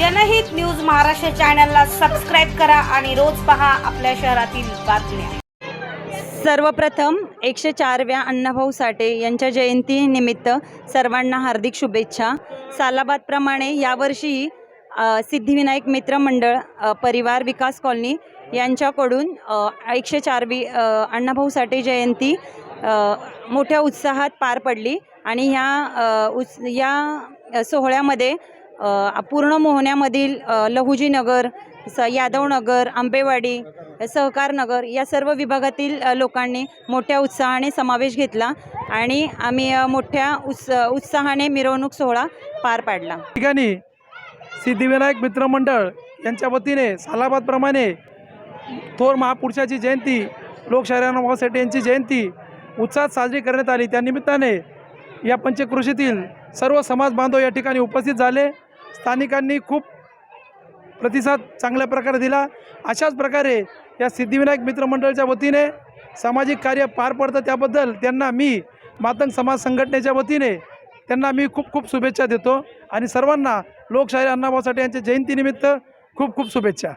जनहित न्यूज महाराष्ट्र चॅनलला सबस्क्राईब करा आणि रोज पहा आपल्या शहरातील बातम्या. सर्वप्रथम एकशे चारव्या अण्णाभाऊ साठे यांच्या जयंतीनिमित्त सर्वांना हार्दिक शुभेच्छा. सालाबादप्रमाणे यावर्षीही सिद्धिविनायक मित्र मंडळ परिवार विकास कॉलनी यांच्याकडून एकशे चारवी अण्णाभाऊ साठे जयंती मोठ्या उत्साहात पार पडली. आणि ह्या उत् या सोहळ्यामध्ये पूर्ण मोहण्यामधील लहुजीनगर लहुजी नगर स यादवनगर आंबेवाडी सहकारनगर या सर्व विभागातील लोकांनी मोठ्या उत्साहाने समावेश घेतला आणि आम्ही मोठ्या उत्स उत्साहाने मिरवणूक सोहळा पार पाडला. ठिकाणी सिद्धिविनायक मित्रमंडळ यांच्या वतीने सालाबादप्रमाणे थोर महापुरुषाची जयंती लोकशाहीर भाऊसाठे यांची जयंती उत्साहात साजरी करण्यात आली. त्यानिमित्ताने या पंचकृषीतील सर्व समाज बांधव या ठिकाणी उपस्थित झाले. स्थानिकांनी खूप प्रतिसाद चांगल्या प्रकारे दिला. अशाच प्रकारे या सिद्धिविनायक मित्रमंडळाच्या वतीने सामाजिक कार्य पार पडतं त्याबद्दल त्यांना मी मातंग समाज संघटनेच्या वतीने त्यांना मी खूप खूप शुभेच्छा देतो. आणि सर्वांना लोकशाहीर अण्णाभाऊ साठे यांच्या जयंतीनिमित्त खूप खूप शुभेच्छा.